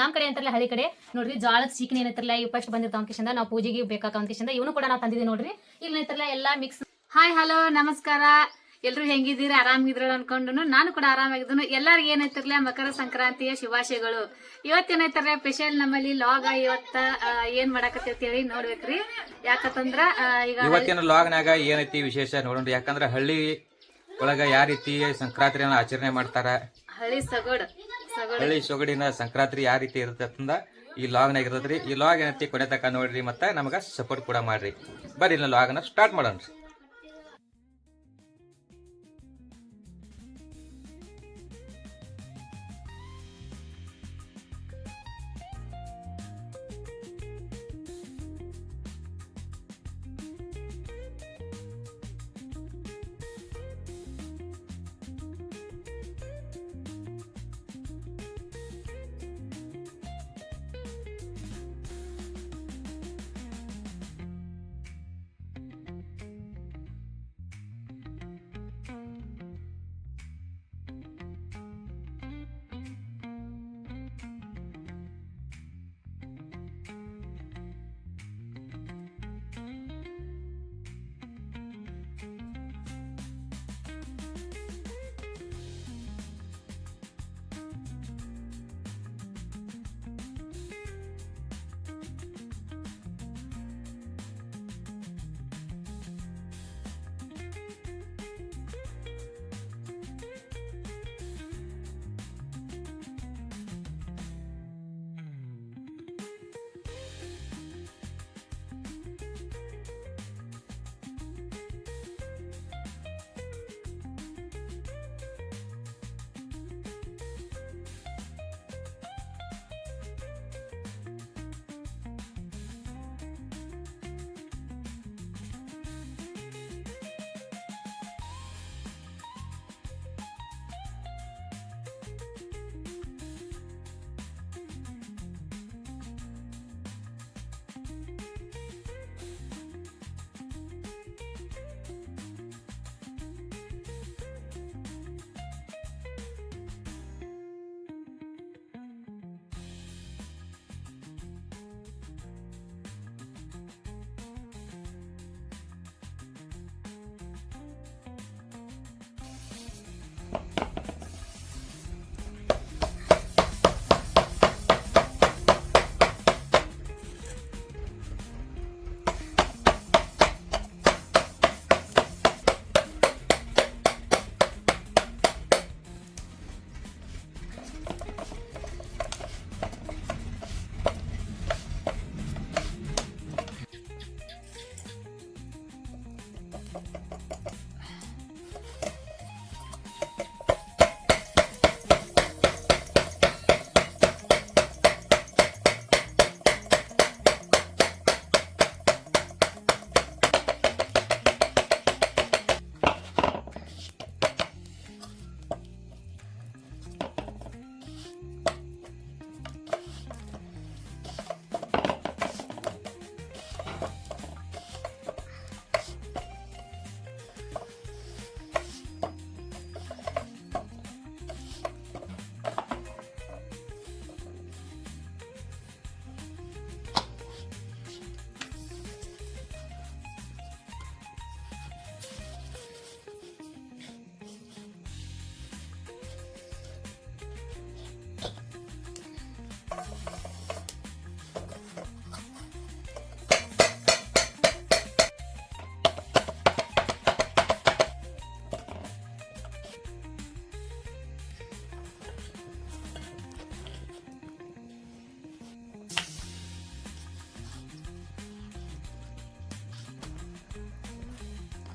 ನಮ್ ಕಡೆ ಅಂತಾರಲ್ಲ ಹಳ್ಳಿ ಕಡೆ ನೋಡ್ರಿ ಜೋಳದ ಚಿಕನ್ ಏನಂತಾರಲ್ಲ ಈ ಫಸ್ಟ್ ಬಂದಿರ್ತಾವ ಕಿಶಂದ ನಾವು ಪೂಜೆಗೆ ಬೇಕಾಕ ಕಿಶಂದ ಇವನು ಕೂಡ ನಾವು ತಂದಿದ್ದೀವಿ ನೋಡ್ರಿ. ಇಲ್ಲಿ ಏನಂತಾರಲ್ಲ ಎಲ್ಲಾ ಮಿಕ್ಸ್ ಹಾಯ್ ಹಲೋ ನಮಸ್ಕಾರ. ಎಲ್ರು ಹೆಂಗಿದ್ದೀರಿ? ಆರಾಮಿದ್ರ ಅನ್ಕೊಂಡು ನಾನು ಕೂಡ ಆರಾಮಾಗಿದ್ದನು. ಎಲ್ಲರಿಗೂ ಏನೈತಿರ್ಲ ಮಕರ ಸಂಕ್ರಾಂತಿಯ ಶುಭಾಶಯಗಳು. ಇವತ್ತೇನೈತಾರ ಸ್ಪೆಷಲ್ ನಮ್ಮಲ್ಲಿ ಲಾಗ್ ಇವತ್ತ ಏನ್ ಮಾಡಾಕತ್ತೇಳಿ ಹೇಳಿ ನೋಡ್ಬೇಕ್ರಿ. ಯಾಕಂತಂದ್ರ ಈಗ ಇವತ್ತಿನ ಲಾಗ್ನಾಗ ಏನೈತಿ ವಿಶೇಷ ನೋಡೋಣ ಯಾಕಂದ್ರ ಹಳ್ಳಿ ಒಳಗ ಯಾವ ರೀತಿ ಸಂಕ್ರಾಂತಿಯನ್ನ ಆಚರಣೆ ಮಾಡ್ತಾರ? ಹಳ್ಳಿ ಸಗೋಡ್. ಹಳ್ಳಿ ಸೊಗಡಿನ ಸಂಕ್ರಾಂತಿ ಯಾವ ರೀತಿ ಇರುತ್ತೆ ಅಂತಂದ, ಈ ಲಾಗ್ನಾಗ ಇರ್ತದ್ರಿ. ಈ ಲಾಗ್ ಏನೈತಿ, ಕೊನೆ ತನಕ ನೋಡ್ರಿ ಮತ್ತೆ ನಮಗ ಸಪೋರ್ಟ್ ಕೂಡ ಮಾಡ್ರಿ. ಬರ್ರಿ ಲಾಗ್ ಲಾಗ್ನ ಸ್ಟಾರ್ಟ್ ಮಾಡೋಣ.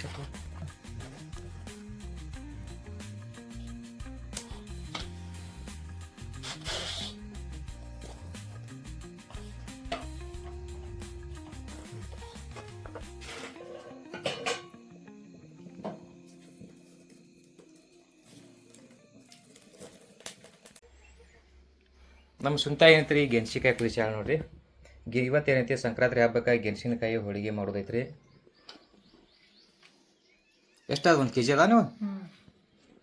ನಮ್ಮ ಸುಂತ ಏನೈತ್ರಿ ಗೆಣಸಿಕಾಯಿ ಕುದಿಸ್ಯಾಳ ನೋಡ್ರಿ. ಗಿ ಇವತ್ತೇನೈತಿ? ಸಂಕ್ರಾಂತಿ ಹಬ್ಬಕ್ಕಾಗಿ ಗೆಣಸಿನಕಾಯಿ ಹೋಳಿಗೆ ಮಾಡೋದೈತ್ರಿ. ಎಷ್ಟಾದ ಒಂದು ಕೆ ಜಿ ಅದಾನು? ನೀವು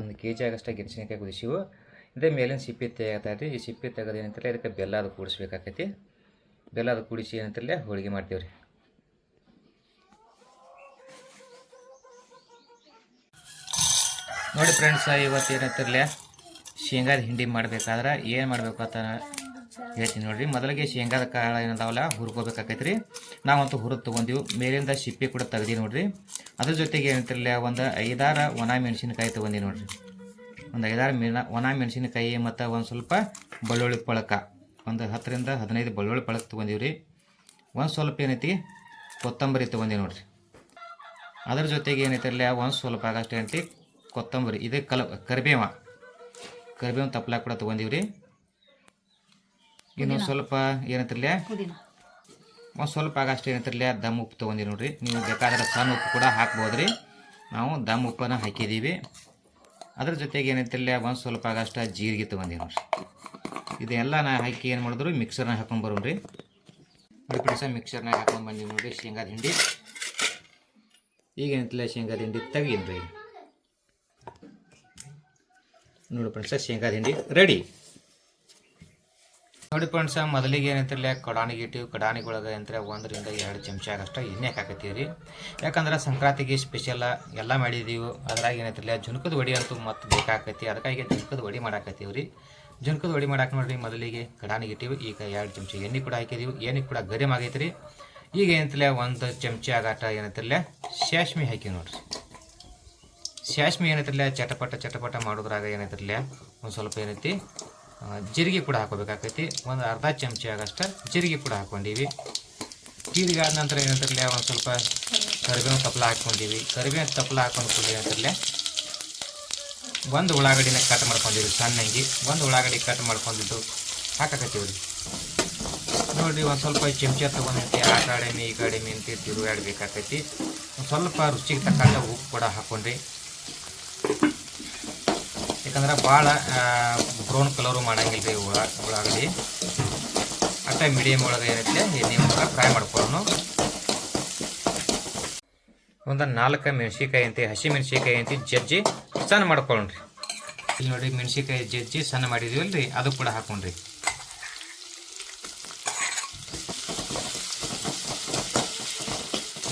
ಒಂದು ಕೆ ಜಿ ಆಗಷ್ಟ ಗೆಣಸಿನಕಾಯಿ ಕುದಿಸಿವು ಇದೇ ಮೇಲಿನ ಸಿಪ್ಪೆ ತೆಗತೈತಿ ಈ ಸಿಪ್ಪೆ ತೆಗೆದು ಏನಂತಲ್ಲ ಇದಕ್ಕೆ ಬೆಲ್ಲ ಅದು ಕೂಡಿಸ್ಬೇಕಾಕೈತಿ. ಬೆಲ್ಲ ಅದು ಕೂಡಿಸಿ ಏನಂತಲ್ಲ ಹೋಳಿಗೆ ಮಾಡ್ತೀವಿ ರೀ. ನೋಡಿ ಫ್ರೆಂಡ್ಸ್ ಇವತ್ತು ಏನಂತಿರಲಿ? ಶೇಂಗಾದ ಹಿಂಡಿ ಮಾಡಬೇಕಾದ್ರೆ ಏನು ಮಾಡಬೇಕು ಅಂತ ಹೇಳ್ತೀನಿ ನೋಡಿರಿ. ಮೊದಲಿಗೆ ಶೇಂಗಾದ ಕಾಳು ಏನದಾವಲ್ಲ ಹುರ್ಕೋಬೇಕಾಕೈತಿ ರೀ ನಾವಂತೂ ಹುರಿದು ತೊಗೊಂಡಿವಿ. ಮೇಲಿಂದ ಸಿಪ್ಪೆ ಕೂಡ ತೆಗ್ದಿ ನೋಡ್ರಿ. ಅದ್ರ ಜೊತೆಗೆ ಏನಂತಿರಲಿ ಒಂದು ಐದಾರು ಒಣ ಮೆಣಸಿನಕಾಯಿ ತೊಗೊಂಡಿ ನೋಡಿರಿ. ಒಂದು ಐದಾರು ಮೆಣ ಒಣ ಮೆಣಸಿನಕಾಯಿ ಮತ್ತು ಒಂದು ಸ್ವಲ್ಪ ಬೆಳ್ಳುಳ್ಳಿ ಪಳಕ. ಒಂದು ಹತ್ತರಿಂದ ಹದಿನೈದು ಬೆಳ್ಳುಳ್ಳಿ ಪಳಕ ತೊಗೊಂಡಿವಿ ರೀ ಒಂದು ಸ್ವಲ್ಪ ಏನೈತಿ ಕೊತ್ತಂಬರಿ ತೊಗೊಂಡಿ ನೋಡಿರಿ. ಅದ್ರ ಜೊತೆಗೆ ಏನೈತಿರಲಿಲ್ಲ ಒಂದು ಸ್ವಲ್ಪ ಆಗಷ್ಟು ಏನೈತಿ ಕೊತ್ತಂಬರಿ ಇದೇ ಕಲ ಕರಿಬೇವ. ಕರಿಬೇವು ತಪ್ಪಲ ಕೂಡ ತೊಗೊಂಡಿವಿ ರೀ ಇನ್ನು ಸ್ವಲ್ಪ ಏನಂತಿರಲಿಲ್ಲ ಒಂದು ಸ್ವಲ್ಪ ಆಗಷ್ಟು ಏನೈತಿರಲ್ಲ ದಮ್ ಉಪ್ಪು ತೊಗೊಂಡಿವಿ ನೋಡಿರಿ. ನೀವು ಬೇಕಾದ್ರೆ ಸಣ್ಣ ಉಪ್ಪು ಕೂಡ ಹಾಕ್ಬೋದು ರೀ ನಾವು ದಮ್ ಉಪ್ಪನ್ನು ಹಾಕಿದ್ದೀವಿ ಅದ್ರ ಜೊತೆಗೆ ಏನೈತಿರಲ್ಲ ಒಂದು ಸ್ವಲ್ಪ ಆಗಷ್ಟು ಜೀರಿಗೆ ತೊಗೊಂಡಿವಿ ನೋಡ್ರಿ. ಇದೆಲ್ಲ ನಾ ಹಾಕಿ ಏನು ಮಾಡಿದ್ರು ಮಿಕ್ಸರ್ನಾಗ ಹಾಕೊಂಡು ಬರೋಣ ರೀ ಬಿಡಿ ಫ್ರೆಂಡ್ಸ ಮಿಕ್ಸರ್ನಾಗ ಹಾಕೊಂಡು ಬಂದೀವಿ ನೋಡಿ ಶೇಂಗಾದ ಹಿಂಡಿ. ಈಗ ಏನಂತಿಲ್ಲ ಶೇಂಗಾದ ಹಿಂಡಿ ತೆಗೀನಿ ರೀ. ನೋಡಿ ಫ್ರೆಂಡ್ಸ ಶೇಂಗಾದ ಹಿಂಡಿ ರೆಡಿ ನೋಡಿ ಫ್ರೆಂಡ್ಸ ಮೊದಲಿಗೆ ಏನಂತಿರಲಿ ಕಡಾಣಿಗೆ ಇಟ್ಟಿವಿ ಕಡಾಣಿಗೊಳಗೆ ಅಂದ್ರೆ ಒಂದರಿಂದ ಎರಡು ಚಮಚ ಆಗಷ್ಟು ಎಣ್ಣೆ ಹಾಕತ್ತೀವಿ ರೀ ಯಾಕಂದ್ರೆ ಸಂಕ್ರಾಂತಿಗೆ ಸ್ಪೆಷಲ್ ಎಲ್ಲ ಮಾಡಿದೀವಿ. ಅದ್ರಾಗ ಏನೈತಿರಲಿ ಜುನ್ಕದ ವಡಿ ಅಂತೂ ಮತ್ತೆ ಬೇಕಾಕೈತಿ ಅದಕ್ಕಾಗಿ ಜುನ್ಕದ ವಡಿ ಮಾಡಾಕತ್ತೀವಿ ರೀ ಜುನ್ಕದ ವಡಿ ಮಾಡಾಕ ನೋಡ್ರಿ, ಮೊದಲಿಗೆ ಕಡಾಣಿಗೆ ಇಟ್ಟಿವಿ ಈಗ ಎರಡು ಚಮಚ ಎಣ್ಣೆ ಕೂಡ ಹಾಕಿದೀವಿ. ಎಣ್ಣೆ ಕೂಡ ಗರಿಮ್ ಆಗೈತೆ ರೀ ಈಗ ಏನಂತಿರಲಿ ಒಂದು ಚಮಚ ಆಗಾಟ ಏನಂತಿರಲಿ ಶಾಶ್ಮಿ ಹಾಕಿ ನೋಡ್ರಿ. ಶಾಶ್ಮಿ ಏನೈತಿರಲಿ ಚಟಪಟ ಚಟಪಟ ಮಾಡೋದ್ರಾಗ ಏನೈತಿರಲಿ ಒಂದು ಸ್ವಲ್ಪ ಏನೈತಿ ಜೀರಿಗೆ ಕೂಡ ಹಾಕೋಬೇಕಾಕೈತಿ ಒಂದು ಅರ್ಧ ಚಮಚ ಆಗಷ್ಟು ಜೀರಿಗೆ ಕೂಡ ಹಾಕ್ಕೊಂಡೀವಿ. ಜೀರಿಗೆ ಆದ ನಂತರ ಏನಂತಿರಲ್ಲ ಒಂದು ಸ್ವಲ್ಪ ಕರಿಬೇವು ತಪ್ಪಲ ಹಾಕ್ಕೊಂಡಿವಿ. ಕರಿಬೇವು ತಪ್ಪಲ ಹಾಕೊಂಡು ಕೂಡ ಒಂದು ಉಳ್ಳಾಗಡ್ಡಿನ ಕಟ್ ಮಾಡ್ಕೊಂಡಿವಿ ಸಣ್ಣಂಗಿ. ಒಂದು ಉಳ್ಳಾಗಡ್ಡಿ ಕಟ್ ಮಾಡ್ಕೊಂಡಿದ್ದು ಹಾಕಾಕತ್ತೀವಿ ನೋಡ್ರಿ, ಒಂದು ಸ್ವಲ್ಪ ಚಮಚ ತೊಗೊಂಡಿರ್ತೀವಿ ಆ ಕಡಿಮೆ ಈ ಕಡಿಮೆ ಅಂತ ತಿರುಗಾಡ್ಬೇಕಾಕೈತಿ. ಒಂದು ಸ್ವಲ್ಪ ರುಚಿಗೆ ತಕ್ಕಂಥ ಉಪ್ಪು ಕೂಡ ಹಾಕ್ಕೊಂಡ್ರಿ ಯಾಕಂದ್ರೆ ಭಾಳ ಬ್ರೌನ್ ಕಲರು ಮಾಡಂಗಿಲ್ಲ ರೀ ಹುಳ ಉಳ್ಳಾಗಡ್ಡಿ ಅಟ್ಟ ಮೀಡಿಯಮ್ ಒಳಗೆ ಏನೈತೆ ಎಣ್ಣೆ ಒಳಗೆ ಫ್ರೈ ಮಾಡ್ಕೊಳ್ಳೋಣ ಒಂದು ನಾಲ್ಕು ಮೆಣಸಿಕಾಯಿ ಅಂತ, ಹಸಿ ಮೆಣಸಿಕಾಯಿ ಅಂತ, ಜಜ್ಜಿ ಸಣ್ಣ ಮಾಡ್ಕೊಳ್ಳೋಣ್ರಿ ಇಲ್ಲಿ ನೋಡಿ ಮೆಣಸಿಕಾಯಿ ಜಜ್ಜಿ ಸಣ್ಣ ಮಾಡಿದೀವಲ್ಲ ರೀ ಅದು ಕೂಡ ಹಾಕೊಂಡ್ರಿ.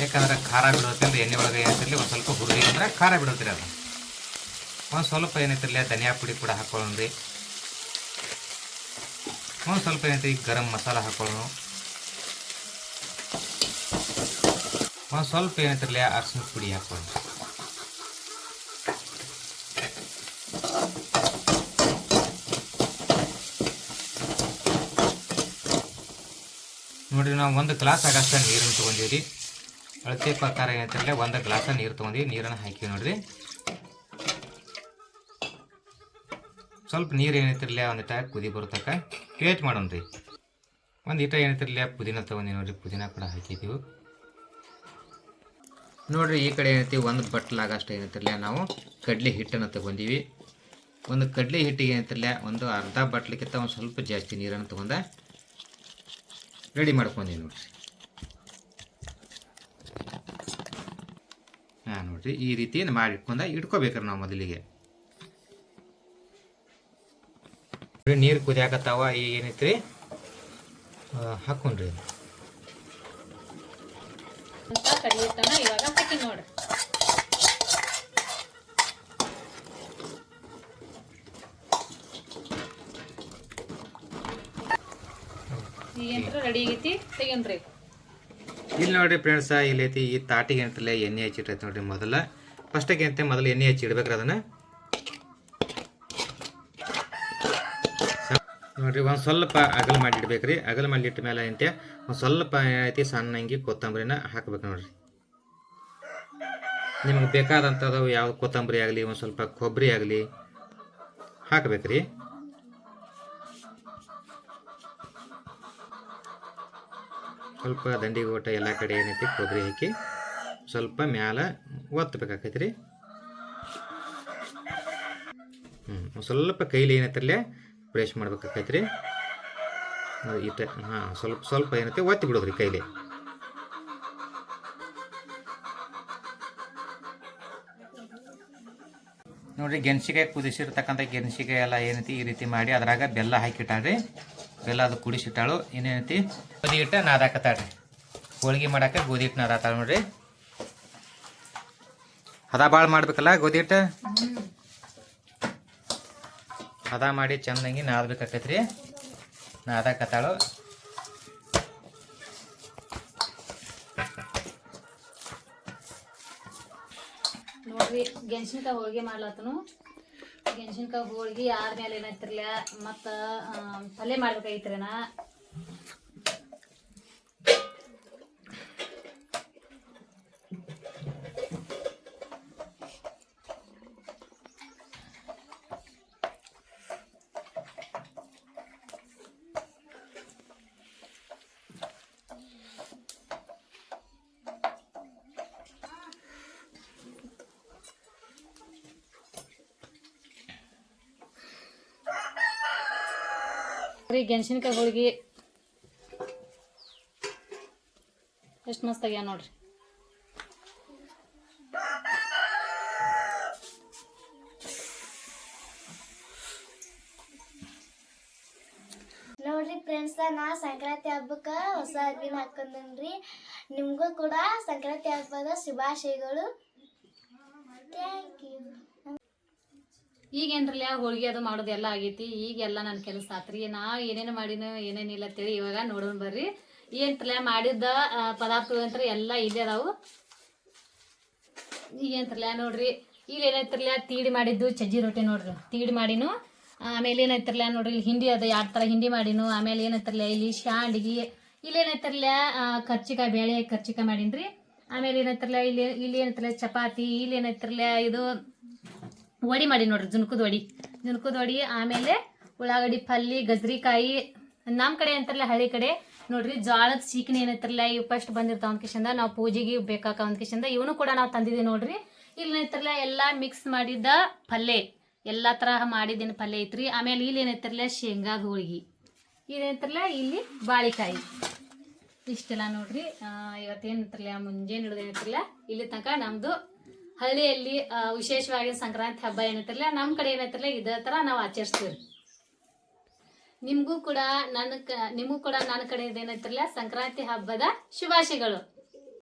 ಯಾಕಂದ್ರೆ ಖಾರ ಬಿಡೋತಿಲ್ಲ ಎಣ್ಣೆ ಒಳಗೆ ಏನಿರಲಿ ಒಂದು ಸ್ವಲ್ಪ ಹುರಿ ಅಂದ್ರೆ ಖಾರ ಬಿಡೋತಿರಿ ಅದು. ಒಂದು ಸ್ವಲ್ಪ ಏನೈತಿರಲಿ ಧನಿಯಾ ಪುಡಿ ಕೂಡ ಹಾಕೊಳ್ಳೋಣ ರೀ. ಒಂದು ಸ್ವಲ್ಪ ಏನೈತಿ ಗರಂ ಮಸಾಲ ಹಾಕೊಳ್ಳೋಣ. ಒಂದು ಸ್ವಲ್ಪ ಏನೈತಿರಲಿ ಅರ್ಶಿನ ಪುಡಿ ಹಾಕೊಳ್ಳೋಣ. ನೋಡಿರಿ, ನಾವು ಒಂದು ಗ್ಲಾಸ್ ಆಗಷ್ಟ ನೀರನ್ನು ತೊಗೊಂಡೀವಿ ಅಳತೆ ಪ್ರಕಾರ ಏನಂತಿರಲಿ ಒಂದು ಗ್ಲಾಸ ನೀರು ತೊಗೊಂಡಿವಿ ನೀರನ್ನು ಹಾಕಿವಿ ನೋಡ್ರಿ. ಸ್ವಲ್ಪ ನೀರು ಏನೈತಿರಲ್ಲ ಒಂದಿಟ ಕುದಿ ಬರೋತಕ್ಕ. ಮಾಡೋಣ ರೀ ಒಂದು ಇಟ ಏನೈತಿರಲ್ಲ ಪುದೀನ ತೊಗೊಂಡಿ ನೋಡಿರಿ, ಪುದೀನ ಕೂಡ ಹಾಕಿದ್ದೀವಿ ನೋಡಿರಿ, ಈ ಕಡೆ ಏನೈತಿ, ಒಂದು ಬಟ್ಲಾಗಷ್ಟು ಏನೈತಿರಲ್ಲ ನಾವು ಕಡಲೆ ಹಿಟ್ಟನ್ನು ತಗೊಂಡೀವಿ. ಒಂದು ಕಡಲೆ ಹಿಟ್ಟಿಗೆ ಏನೈತಿರಲ್ಲ ಒಂದು ಅರ್ಧ ಬಟ್ಲಿಕ್ಕಿಂತ ಒಂದು ಸ್ವಲ್ಪ ಜಾಸ್ತಿ ನೀರನ್ನು ತೊಗೊಂಡ ರೆಡಿ ಮಾಡ್ಕೊಂಡೀವಿ ನೋಡಿರಿ. ಹಾಂ ನೋಡಿರಿ, ಈ ರೀತಿ ಮಾಡಿ ಇಟ್ಕೊಂಡ ಇಟ್ಕೋಬೇಕ್ರಿ ನಾವು ಮೊದಲಿಗೆ. ನೀರು ಕುದಿಯಾಕತ್ತಾವ ಈಗ ಏನೈತ್ರಿ? ಹಾಕೊಂಡ್ರಿ. ನೋಡ್ರಿ ರೆಡಿ ಆಗೈತಿ ತೆಗಿನ್ರಿ. ಇಲ್ಲಿ ನೋಡ್ರಿ ಫ್ರೆಂಡ್ಸ ಇಲ್ಲಿ ಐತಿ ಈ ತಾಟಿಗೆ ಅಂತಲ್ಲ ಎಣ್ಣೆ ಹಚ್ಚಿಟ್ಟೈತಿ ನೋಡ್ರಿ ಮೊದಲ. ಫಸ್ಟಿಗೆ ಅಂತ ಮೊದಲು ಎಣ್ಣೆ ಹಚ್ಚಿ ಇಡ್ಬೇಕ್ರಿ ಅದನ್ನ. ನೋಡ್ರಿ, ಒಂದು ಸ್ವಲ್ಪ ಅಗಲ ಮಾಡಿ ಇಡ್ಬೇಕ್ರಿ. ಅಗಲ ಮಾಡಿಟ್ಟ ಮೇಲೆ ಏನಂತೆ, ಒಂದು ಸ್ವಲ್ಪ ಏನೈತಿ ಸಣ್ಣಂಗಿ ಕೊತ್ತಂಬರಿನ ಹಾಕ್ಬೇಕು ನೋಡ್ರಿ. ನಿಮ್ಗೆ ಬೇಕಾದಂಥದ್ದು ಯಾವ ಕೊತ್ತಂಬರಿ ಆಗಲಿ, ಒಂದು ಸ್ವಲ್ಪ ಕೊಬ್ಬರಿ ಆಗಲಿ ಹಾಕಬೇಕ್ರಿ. ಸ್ವಲ್ಪ ದಂಡಿ ಊಟ ಎಲ್ಲ ಕಡೆ ಏನೈತಿ, ಕೊಬ್ಬರಿ ಹಾಕಿ ಸ್ವಲ್ಪ ಮ್ಯಾಲ ಒತ್ತಬೇಕಾಕೈತಿ ರೀ ಹ್ಞೂ ಸ್ವಲ್ಪ ಕೈಲಿ ಏನೈತಿರಲ್ಲೇ ಬ್ರಷ್ ಮಾಡ್ಬೇಕಾಗೈತೆ ರೀ ಇಟ್ಟ ಹಾಂ ಸ್ವಲ್ಪ ಸ್ವಲ್ಪ ಏನೈತೆ ಒತ್ತಿ ಬಿಡೋದ್ರಿ ಕೈಲಿ. ನೋಡಿರಿ ಗೆಣಸಿಕಾಯಿ ಕುದಿಸಿರ್ತಕ್ಕಂಥ ಗೆಣಸಿಕಾಯಿ ಎಲ್ಲ ಏನೈತಿ ಈ ರೀತಿ ಮಾಡಿ ಅದ್ರಾಗ ಬೆಲ್ಲ ಹಾಕಿಟ್ಟಾಳ್ರಿ. ಬೆಲ್ಲ ಅದು ಕುಡಿಸಿಟ್ಟಾಳು ಇನ್ನೇನೈತಿ? ಗೋಧಿ ಹಿಟ್ಟು ನಾದಾಕತ್ತಾಳ್ರಿ ಹೋಳಿಗೆ ಮಾಡಕ್ಕೆ ಗೋಧಿ ಹಿಟ್ಟು ನಾದಾತಾಳ ನೋಡ್ರಿ. ಹದ ಭಾಳ ಮಾಡ್ಬೇಕಲ್ಲ ಗೋಧಿ ಹಿಟ್ಟು? ಹದ ಮಾಡಿ ಚಂದಂಗಿ ನಾದ್ಬೇಕಾಕೈತ್ರಿ. ನಾದಾಕತ್ತಾಳು. ನೋಡ್ರಿ, ಗೆಣಸಿನಕಾಯಿ ಹೋಳಿಗೆ ಮಾಡ್ಲತ್ತನು. ಗೆಣಸಿನಕಾಯಿ ಹೋಳಿಗೆ ಆದ್ಮೇಲೆ ಏನಾಯ್ತಿರ್ಲ ಮತ್ತು ಪಲ್ಯ ಮಾಡ್ಬೇಕಾಗಿತ್ರಿ ನಾ ರೀ, ಗೆಣಸಿನ್ಕಾಯಿ ಹೋಳಿಗೆ. ಎಷ್ಟು ಮಸ್ತ್ ಆಗ್ಯಾವ ನೋಡ್ರಿ. ನೋಡ್ರಿ ಫ್ರೆಂಡ್ಸ್ ನಾ ಸಂಕ್ರಾಂತಿ ಹಬ್ಬಕ್ಕೆ ಹೊಸ ಅರ್ಬಿನ ಹಾಕೊಂಡ್ರಿ ನಿಮ್ಗೂ ಕೂಡ ಸಂಕ್ರಾಂತಿ ಹಬ್ಬದ ಶುಭಾಶಯಗಳು. ಥ್ಯಾಂಕ್ ಯು ಈಗೇನ್ರಲ್ಲ ಹೋಳಿಗೆ ಅದು ಮಾಡೋದು ಎಲ್ಲ ಆಗೈತಿ. ಈಗೆಲ್ಲ ನನ್ನ ಕೆಲಸ ಆತ್ರಿ. ನಾ ಏನೇನು ಮಾಡಿನ ಏನೇನಿಲ್ಲ ಅಂತೇಳಿ ಇವಾಗ ನೋಡೋಣ ಬರ್ರಿ. ಏನ್ರಲ್ಲ ಮಾಡಿದ್ದ ಆ, ಪದಾರ್ಥಗಳು ಅಂತ ಎಲ್ಲ ಇಲ್ಲೇ ಅದಾವು. ಈಗೇಂತ್ರಲ್ಲ ನೋಡ್ರಿ. ಇಲ್ಲಿ ಏನೈತ್ರಲ್ಲ ತೀಡಿ ಮಾಡಿದ್ದು ಚಜ್ಜಿ ರೊಟ್ಟಿ ನೋಡ್ರಿ. ತೀಡಿ ಮಾಡಿನು ಆಮೇಲೆ ಏನೈತ್ರಲ್ಲ ನೋಡ್ರಿ ಇಲ್ಲಿ ಹಿಂಡಿ ಅದ ಎರಡು ಥರ ಹಿಂಡಿ ಮಾಡಿನು ಆಮೇಲೆ ಏನೈತ್ರಲ್ಲ ಇಲ್ಲಿ ಶಾಂಡ್ಗಿ. ಇಲ್ಲಿ ಏನೈತ್ರಲ್ಲ ಕರ್ಚಿಕಾಯಿ ಬೇಳೆ ಕರ್ಚಿಕಾಯಿ ಮಾಡಿನ್ರಿ. ಆಮೇಲೆ ಏನೈತ್ರಲ್ಲ ಇಲ್ಲಿ ಇಲ್ಲಿ ಏನೈತ್ರಲ್ಲ ಚಪಾತಿ ಇಲ್ಲಿ ಏನೈತ್ರಲ್ಲ ಇದು ವಡಿ ಮಾಡಿ ನೋಡ್ರಿ, ಜುನ್ಕದ ವಡಿ. ಜುನ್ಕದ ವಡಿ, ಆಮೇಲೆ ಉಳ್ಳಾಗಡ್ಡಿ, ಪಲ್ಲಿ, ಗಜ್ರಿಕಾಯಿ ನಮ್ಮ ಕಡೆ ಅಂತಾರಲ್ಲ ಹಳ್ಳಿ ಕಡೆ. ನೋಡ್ರಿ, ಜ್ವಾಳದ ಸೀಕಣಿ ಏನೈತ್ರಲ್ಲ ಇವು ಫಸ್ಟ್ ಬಂದಿರ್ತಾವ ಅಂದ್ಕಿಶಂದ ನಾವು ಪೂಜೆಗೆ ಬೇಕಾಕ ಅಂದ್ಕಿಶಂದ ಇವನು ಕೂಡ ನಾವು ತಂದಿದ್ದೀವಿ ನೋಡ್ರಿ. ಇಲ್ಲಿ ಎಲ್ಲ ಮಿಕ್ಸ್ ಮಾಡಿದ್ದ ಪಲ್ಯ ಎಲ್ಲ ತರಹ ಮಾಡಿದ್ದೇನ ಪಲ್ಯ ಐತ್ರಿ. ಆಮೇಲೆ ಇಲ್ಲಿ ಏನೈತ್ರಲ್ಲ ಶೇಂಗಾದ ಹೋಳಿಗೆ. ಇದೇನೈತ್ರಲ್ಲ ಇಲ್ಲಿ ಬಾಳಿಕಾಯಿ. ಇಷ್ಟೆಲ್ಲ ನೋಡ್ರಿ. ಇವತ್ತೇನಂತಾರಲ್ಲ ಮುಂಜಾನೆ ಹಿಡಿದೇನಂತಾರಲ್ಲ ಇಲ್ಲಿ ತನಕ ನಮ್ದು ಹಳ್ಳಿಯಲ್ಲಿ ವಿಶೇಷವಾಗಿ ಸಂಕ್ರಾಂತಿ ಹಬ್ಬ ಏನೈತಿರಲ್ಲ ನಮ್ಮ ಕಡೆ ಏನೈತಿರಲ್ಲ ಇದೇ ಥರ ನಾವು ಆಚರಿಸ್ತೀವಿ. ನಿಮಗೂ ಕೂಡ ನನ್ನ ನಿಮಗೂ ಕೂಡ ನನ್ನ ಕಡೆ ಏನೈತಿರಲ್ಲ ಸಂಕ್ರಾಂತಿ ಹಬ್ಬದ ಶುಭಾಶಯಗಳು.